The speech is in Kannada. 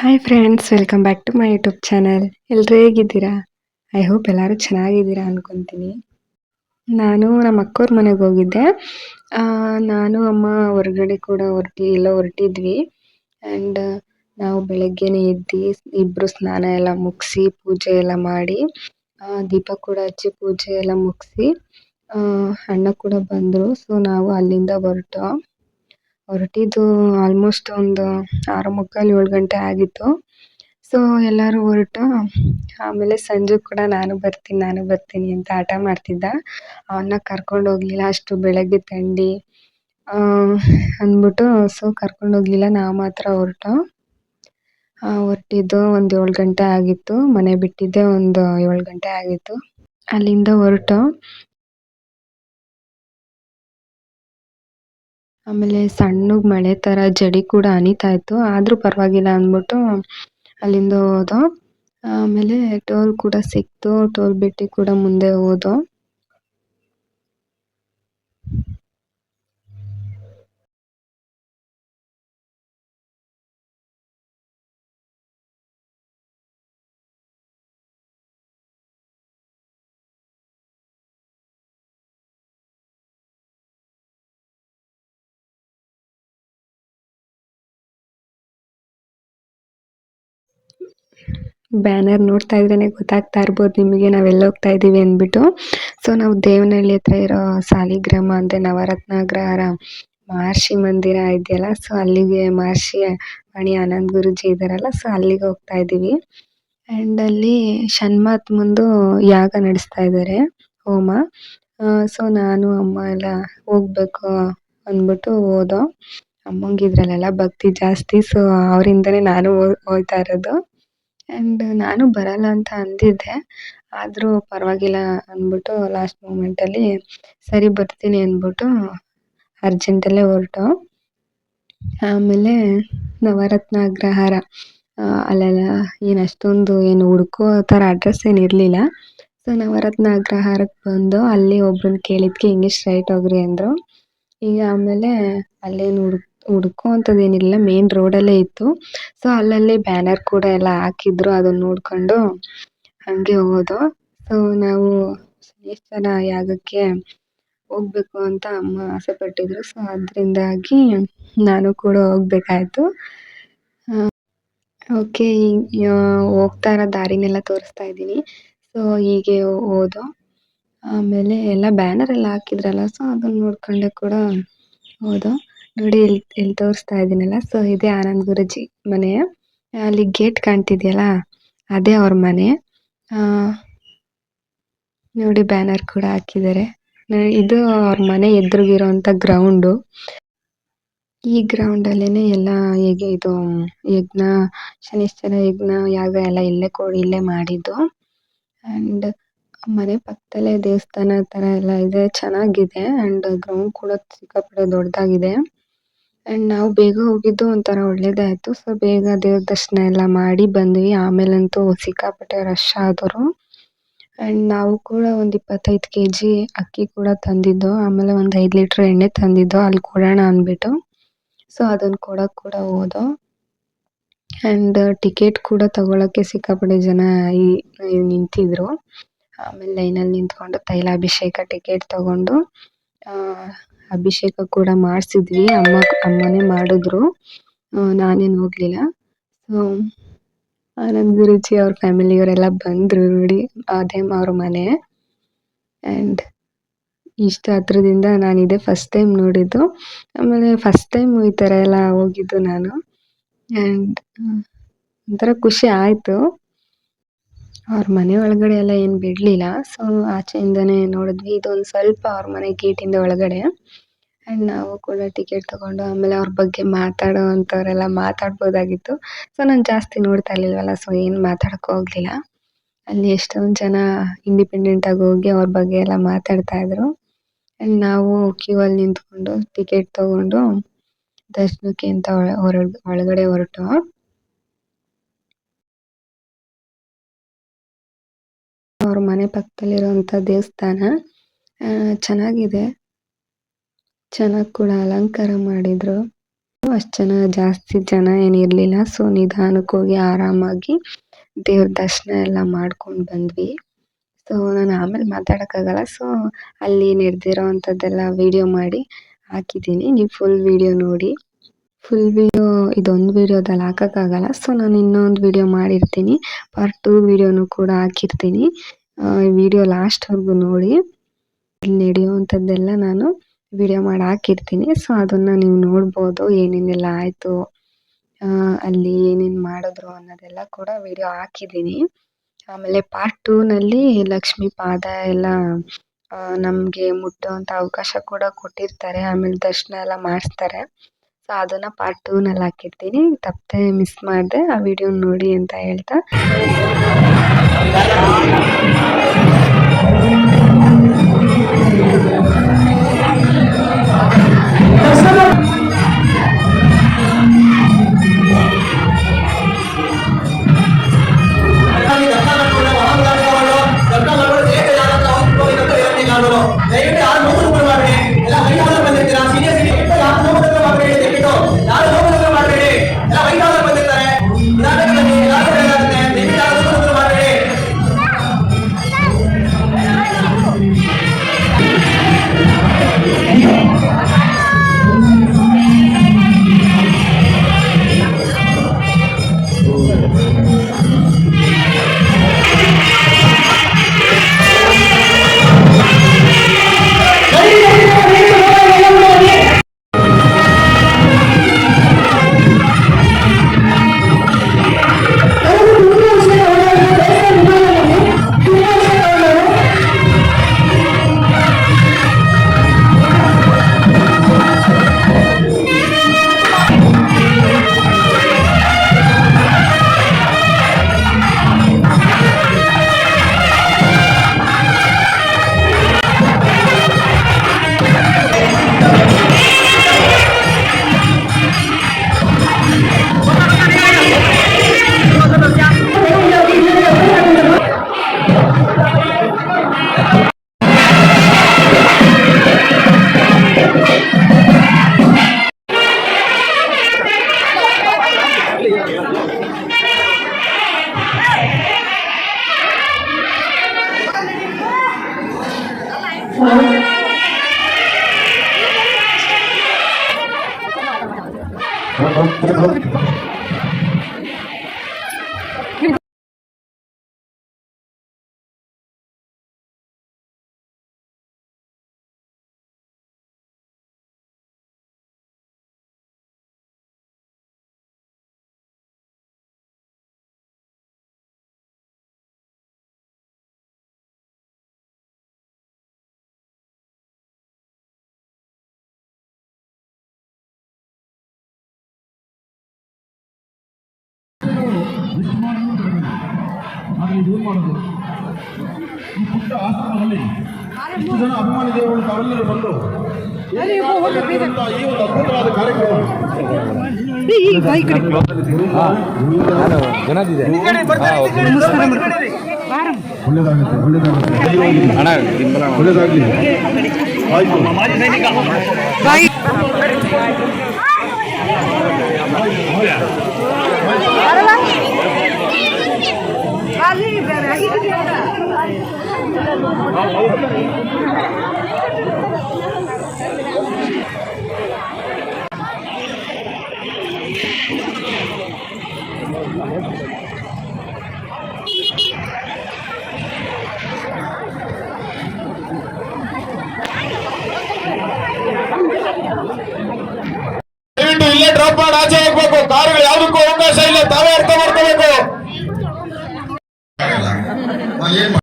Hi friends welcome back to my YouTube channel ಎಲ್ಲರೂ ಹೇಗಿದ್ದೀರಾ? ಐ ಹೋಪ್ ಎಲ್ಲರೂ ಚೆನ್ನಾಗಿದ್ದೀರಾ ಅನ್ಕೊತೀನಿ. ನಾನು ನಮ್ಮ ಅಕ್ಕವ್ರ ಮನೆಗೆ ಹೋಗಿದ್ದೆ. ನಾನು, ಅಮ್ಮ ಹೊರಗಡೆ ಕೂಡ ಹೊರಟಿ, ಎಲ್ಲ ಹೊರಟಿದ್ವಿ. ಆ್ಯಂಡ್ ನಾವು ಬೆಳಗ್ಗೆನೇ ಎದ್ದು ಇಬ್ಬರು ಸ್ನಾನ ಎಲ್ಲ ಮುಗಿಸಿ, ಪೂಜೆ ಎಲ್ಲ ಮಾಡಿ ದೀಪ ಕೂಡ ಹಚ್ಚಿ, ಪೂಜೆ ಎಲ್ಲ ಮುಗಿಸಿ ಅಣ್ಣ ಕೂಡ ಬಂದರು. ಸೊ ನಾವು ಅಲ್ಲಿಂದ ಹೊರಟು. ಹೊರಟಿದ್ದು ಆಲ್ಮೋಸ್ಟ್ ಒಂದು ಆರು ಮುಕ್ಕಾಲು ಏಳು ಗಂಟೆ ಆಗಿತ್ತು. ಸೊ ಎಲ್ಲರೂ ಹೊರಟು, ಆಮೇಲೆ ಸಂಜೆ ಕೂಡ ನಾನು ಬರ್ತೀನಿ ನಾನು ಬರ್ತೀನಿ ಅಂತ ಹಠ ಮಾಡ್ತಿದ್ದ. ಅವನ್ನ ಕರ್ಕೊಂಡು ಹೋಗ್ಲಿಲ್ಲ, ಅಷ್ಟು ಬೆಳಗ್ಗೆ ಥಂಡಿ ಅಂದ್ಬಿಟ್ಟು ಸೊ ಕರ್ಕೊಂಡು ಹೋಗ್ಲಿಲ್ಲ ನಾವು ಮಾತ್ರ ಹೊರಟು. ಹೊರಟಿದ್ದು ಒಂದು ಏಳು ಗಂಟೆ ಆಗಿತ್ತು, ಮನೆ ಬಿಟ್ಟಿದ್ದೆ ಒಂದು ಏಳು ಗಂಟೆ ಆಗಿತ್ತು. ಅಲ್ಲಿಂದ ಹೊರಟು. ಆಮೇಲೆ ಸಣ್ಣಗ್ ಮಳೆ ತರ ಜಡಿ ಕೂಡ ಅನಿತಾ ಇತ್ತು. ಆದ್ರೂ ಪರವಾಗಿಲ್ಲ ಅಂದ್ಬಿಟ್ಟು ಅಲ್ಲಿಂದ ಹೋದೋ. ಆಮೇಲೆ ಟೋಲ್ ಕೂಡ ಸಿಕ್ತು. ಟೋಲ್ ಬಿಟ್ಟು ಕೂಡ ಮುಂದೆ ಹೋದೋ. ಬ್ಯಾನರ್ ನೋಡ್ತಾ ಇದ್ರೇನೆ ಗೊತ್ತಾಗ್ತಾ ಇರ್ಬೋದು ನಿಮಗೆ, ನಾವೆಲ್ಲ ಹೋಗ್ತಾ ಇದೀವಿ ಅಂದ್ಬಿಟ್ಟು. ಸೊ ನಾವು ದೇವನಹಳ್ಳಿ ಹತ್ರ ಇರೋ ಸಾಲಿಗ್ರಾಮ ಅಂದರೆ ನವರತ್ನ ಅಗ್ರಹಾರ ಮಹರ್ಷಿ ಮಂದಿರ ಇದೆಯಲ್ಲ ಸೊ ಅಲ್ಲಿಗೆ ಮಹರ್ಷಿ ಮಣಿ ಆನಂದ್ ಗುರುಜಿ ಇದಾರಲ್ಲ ಸೊ ಅಲ್ಲಿಗೆ ಹೋಗ್ತಾ ಇದ್ದೀವಿ. ಅಂಡ್ ಅಲ್ಲಿ ಮುಂದು ಯಾಗ ನಡೆಸ್ತಾ ಇದ್ದಾರೆ, ಹೋಮ. ಸೊ ನಾನು, ಅಮ್ಮ ಎಲ್ಲ ಹೋಗ್ಬೇಕು ಅಂದ್ಬಿಟ್ಟು ಹೋದೋ. ಅಮ್ಮಂಗಿದ್ರಲ್ಲೆಲ್ಲ ಭಕ್ತಿ ಜಾಸ್ತಿ ಸೊ ಅವರಿಂದನೇ ನಾನು ಹೋಗ್ತಾ ಇರೋದು. ಅಂಡ್ ನಾನು ಬರಲ್ಲ ಅಂತ ಅಂದಿದ್ದೆ. ಆದ್ರೂ ಪರವಾಗಿಲ್ಲ ಅಂದ್ಬಿಟ್ಟು ಲಾಸ್ಟ್ ಮೂಮೆಂಟ್ ಅಲ್ಲಿ ಸರಿ ಬರ್ತೀನಿ ಅಂದ್ಬಿಟ್ಟು ಅರ್ಜೆಂಟ್ ಅಲ್ಲೇ ಹೊರಟು. ಆಮೇಲೆ ನವರತ್ನ ಅಗ್ರಹಾರ ಅಲ್ಲೆಲ್ಲ ಏನು ಅಷ್ಟೊಂದು ಏನು ಹುಡ್ಕೋ ಥರ ಅಡ್ರೆಸ್ ಏನು ಇರಲಿಲ್ಲ. ಸೊ ನವರತ್ನ ಅಗ್ರಹಾರಕ್ಕೆ ಬಂದು ಅಲ್ಲಿ ಒಬ್ರನ್ನ ಕೇಳಿದ್ಕೆ ಹಿಂಗೆ ಸ್ಟ್ರೈಟ್ ಹೋಗ್ರಿ ಅಂದರು. ಈಗ ಆಮೇಲೆ ಅಲ್ಲೇನು ಹುಡುಕ್ ಹುಡ್ಕೋ ಅಂಥದ್ದು ಏನಿಲ್ಲ ಮೇನ್ ರೋಡಲ್ಲೇ ಇತ್ತು. ಸೊ ಅಲ್ಲಲ್ಲಿ ಬ್ಯಾನರ್ ಕೂಡ ಎಲ್ಲ ಹಾಕಿದ್ರು, ಅದನ್ನ ನೋಡ್ಕೊಂಡು ಹಂಗೆ ಹೋದೊ. ಸೊ ನಾವು ಶನೇಶ್ವರ ಯಾಗಕ್ಕೆ ಹೋಗ್ಬೇಕು ಅಂತ ಅಮ್ಮ ಆಸೆ ಪಟ್ಟಿದ್ರು. ಸೊ ಅದರಿಂದಾಗಿ ನಾನು ಕೂಡ ಹೋಗ್ಬೇಕಾಯ್ತು. ಓಕೆ ಹೋಗ್ತಾ ಇರೋ ದಾರಿನೆಲ್ಲ ತೋರಿಸ್ತಾ ಇದ್ದೀನಿ. ಸೊ ಹೀಗೆ ಹೋದೋ. ಆಮೇಲೆ ಎಲ್ಲ ಬ್ಯಾನರ್ ಎಲ್ಲ ಹಾಕಿದ್ರಲ್ಲ ಸೊ ಅದನ್ನ ನೋಡ್ಕೊಂಡೆ ಕೂಡ ಹೋದೋ. ನೋಡಿ ಇಲ್ಲಿ ಇಲ್ಲಿ ತೋರಿಸ್ತಾ ಇದ್ದೀನಲ್ಲ? ಸೊ ಇದೇ ಆನಂದ್ ಗುರೂಜಿ ಮನೆ. ಅಲ್ಲಿ ಗೇಟ್ ಕಾಣ್ತಿದ್ಯಲ್ಲ, ಅದೇ ಅವ್ರ ಮನೆ. ನೋಡಿ, ಬ್ಯಾನರ್ ಕೂಡ ಹಾಕಿದ್ದಾರೆ. ಇದು ಅವ್ರ ಮನೆ ಎದುರುಗಿರುವಂತ ಗ್ರೌಂಡು. ಈ ಗ್ರೌಂಡ್ ಅಲ್ಲೇನೆ ಎಲ್ಲ ಹೇಗೆ ಇದು, ಯಜ್ಞ, ಶನಿಶ್ಚರ ಯಜ್ಞ ಯಾಗ ಎಲ್ಲ ಇಲ್ಲೇ ಕೊಡಿ ಇಲ್ಲೇ ಮಾಡಿದ್ದು. ಅಂಡ್ ಮನೆ ಪಕ್ಕದಲ್ಲೇ ದೇವಸ್ಥಾನ ತರ ಎಲ್ಲ ಇದೆ, ಚೆನ್ನಾಗಿದೆ. ಅಂಡ್ ಗ್ರೌಂಡ್ ಕೂಡ ಸಿಕ್ಕಾಪಟ್ಟೆ ದೊಡ್ಡದಾಗಿದೆ ಅಂಡ್ ನಾವು ಬೇಗ ಹೋಗಿದ್ದು ಒಂಥರ ಒಳ್ಳೇದಾಯ್ತು. ಸೊ ಬೇಗ ದೇವ್ರ ದರ್ಶನ ಎಲ್ಲ ಮಾಡಿ ಬಂದ್ವಿ. ಆಮೇಲಂತೂ ಸಿಕ್ಕಾಪಟ್ಟೆ ರಶ್ ಆದರು ಅಂಡ್ ನಾವು ಕೂಡ ಒಂದು ಇಪ್ಪತ್ತೈದು ಕೆ ಜಿ ಅಕ್ಕಿ ಕೂಡ ತಂದಿದ್ದು. ಆಮೇಲೆ ಒಂದು ಐದು ಲೀಟ್ರ್ ಎಣ್ಣೆ ತಂದಿದ್ದು. ಅಲ್ಲಿ ಕೊಡೋಣ ಅಂದ್ಬಿಟ್ಟು. ಸೊ ಅದನ್ನು ಕೊಡೋಕೆ ಕೂಡ ಹೋದೋ. ಆ್ಯಂಡ್ ಟಿಕೆಟ್ ಕೂಡ ತಗೊಳಕ್ಕೆ ಸಿಕ್ಕಾಪಟ್ಟೆ ಜನ ಈ ನಿಂತಿದ್ರು. ಆಮೇಲೆ ಲೈನಲ್ಲಿ ನಿಂತ್ಕೊಂಡು ತೈಲಾಭಿಷೇಕ ಟಿಕೆಟ್ ತಗೊಂಡು ಅಭಿಷೇಕ ಕೂಡ ಮಾಡಿಸಿದ್ವಿ. ಅಮ್ಮ, ಅಮ್ಮನೇ ಮಾಡಿದ್ರು. ನಾನೇನು ಹೋಗ್ಲಿಲ್ಲ. ಸೊ ಆನಂದ್ ಗುರೂಜಿ ಅವ್ರ ಫ್ಯಾಮಿಲಿಯವರೆಲ್ಲ ಬಂದ್ರು ನೋಡಿ ಅದೇ ಅವ್ರ ಮನೆ. ಅಂಡ್ ಇಷ್ಟು ಹತ್ರದಿಂದ ನಾನು ಇದೇ ಫಸ್ಟ್ ಟೈಮ್ ನೋಡಿದ್ದು. ಆಮೇಲೆ ಫಸ್ಟ್ ಟೈಮ್ ಈ ಥರ ಎಲ್ಲ ಹೋಗಿದ್ದು ನಾನು. ಆ್ಯಂಡ್ ಒಂಥರ ಖುಷಿ ಆಯಿತು. ಅವ್ರ ಮನೆ ಒಳಗಡೆ ಎಲ್ಲ ಏನು ಬಿಡ್ಲಿಲ್ಲ. ಸೊ ಆಚೆಯಿಂದನೇ ನೋಡಿದ್ವಿ, ಇದೊಂದು ಸ್ವಲ್ಪ ಅವ್ರ ಮನೆ ಗೇಟಿಂದ ಒಳಗಡೆ. ಆ್ಯಂಡ್ ನಾವು ಕೂಡ ಟಿಕೆಟ್ ತಗೊಂಡು ಆಮೇಲೆ ಅವ್ರ ಬಗ್ಗೆ ಮಾತಾಡೋ ಅಂಥವ್ರೆಲ್ಲ ಮಾತಾಡ್ಬೋದಾಗಿತ್ತು. ಸೊ ನಾನು ಜಾಸ್ತಿ ನೋಡ್ತಾ ಇರ್ಲಿಲ್ವಲ್ಲ ಸೊ ಏನು ಮಾತಾಡಕ್ಕೆ ಹೋಗ್ಲಿಲ್ಲ. ಅಲ್ಲಿ ಎಷ್ಟೊಂದು ಜನ ಇಂಡಿಪೆಂಡೆಂಟ್ ಆಗಿ ಹೋಗಿ ಅವ್ರ ಬಗ್ಗೆ ಎಲ್ಲ ಮಾತಾಡ್ತಾ ಇದ್ರು. ಆ್ಯಂಡ್ ನಾವು ಕ್ಯೂ ಅಲ್ಲಿ ನಿಂತ್ಕೊಂಡು ಟಿಕೆಟ್ ತಗೊಂಡು ದರ್ಶನಕ್ಕೆ ಅಂತ ಒಳ ಹೊರ ಒಳಗಡೆ ಹೊರಟು. ಅವ್ರ ಮನೆ ಪಕ್ಕದಲ್ಲಿರುವಂಥ ದೇವಸ್ಥಾನ. ಚೆನ್ನಾಗಿದೆ. ಚೆನ್ನಾಗಿ ಕೂಡ ಅಲಂಕಾರ ಮಾಡಿದ್ರು. ಅಷ್ಟು ಜನ, ಜಾಸ್ತಿ ಜನ ಏನಿರಲಿಲ್ಲ ಸೊ ನಿಧಾನಕ್ಕೆ ಹೋಗಿ ಆರಾಮಾಗಿ ದೇವ್ರ ದರ್ಶನ ಎಲ್ಲ ಮಾಡ್ಕೊಂಡು ಬಂದ್ವಿ. ಸೊ ನಾನು ಆಮೇಲೆ ಮಾತಾಡೋಕ್ಕಾಗಲ್ಲ ಸೊ ಅಲ್ಲಿ ನಡೆದಿರೋ ವಿಡಿಯೋ ಮಾಡಿ ಹಾಕಿದ್ದೀನಿ ನೀವು ಫುಲ್ ವಿಡಿಯೋ ನೋಡಿ. ಫುಲ್ ವಿಡಿಯೋ ಇದೊಂದು ವಿಡಿಯೋದಲ್ಲಿ ಹಾಕೋಕ್ಕಾಗಲ್ಲ ಸೊ ನಾನು ಇನ್ನೊಂದು ವಿಡಿಯೋ ಮಾಡಿರ್ತೀನಿ. ಪಾರ್ಟ್ ಟೂ ವಿಡಿಯೋನು ಕೂಡ ಹಾಕಿರ್ತೀನಿ. ವಿಡಿಯೋ ಲಾಸ್ಟ್ವರೆಗೂ ನೋಡಿ. ಇಲ್ಲಿ ನಡೆಯುವಂಥದ್ದೆಲ್ಲ ನಾನು ವಿಡಿಯೋ ಮಾಡಿ ಹಾಕಿರ್ತೀನಿ. ಸೊ ಅದನ್ನು ನೀವು ನೋಡ್ಬೋದು, ಏನೇನೆಲ್ಲ ಆಯಿತು ಅಲ್ಲಿ ಏನೇನು ಮಾಡಿದ್ರು ಅನ್ನೋದೆಲ್ಲ ಕೂಡ ವಿಡಿಯೋ ಹಾಕಿದ್ದೀನಿ. ಆಮೇಲೆ ಪಾರ್ಟ್ ಟೂನಲ್ಲಿ ಲಕ್ಷ್ಮಿ ಪಾದ ಎಲ್ಲ ನಮಗೆ ಮುಟ್ಟುವಂಥ ಅವಕಾಶ ಕೂಡ ಕೊಟ್ಟಿರ್ತಾರೆ. ಆಮೇಲೆ ದರ್ಶನ ಎಲ್ಲ ಮಾಡಿಸ್ತಾರೆ. ಸೊ ಅದನ್ನು ಪಾರ್ಟ್ ಟೂನಲ್ಲಿ ಹಾಕಿರ್ತೀನಿ. ತಪ್ಪದೆ ಮಿಸ್ ಮಾಡಿದೆ ಆ ವಿಡಿಯೋ ನೋಡಿ ಅಂತ ಹೇಳ್ತಾ. ದಯವಿಟ್ಟು ಯಾರು Thank you. ಆದರೆ ಇದು ಮಾಡೋದು ಈ ಪುಟ್ಟ ಆಶ್ರಮದಲ್ಲಿ ಇಷ್ಟು ಜನ ಅಭಿಮಾನಿ ದೇವರು ತಾವೆಲ್ಲರೂ ಬಂದು ಈ ಒಂದು ಅದ್ಭುತವಾದ ಕಾರ್ಯಕ್ರಮ ಒಳ್ಳೇದಾಗುತ್ತೆ ಒಳ್ಳೇದಾಗುತ್ತೆ ಒಳ್ಳೇದಾಗ್ಲಿ ಆಯ್ತು Hallo.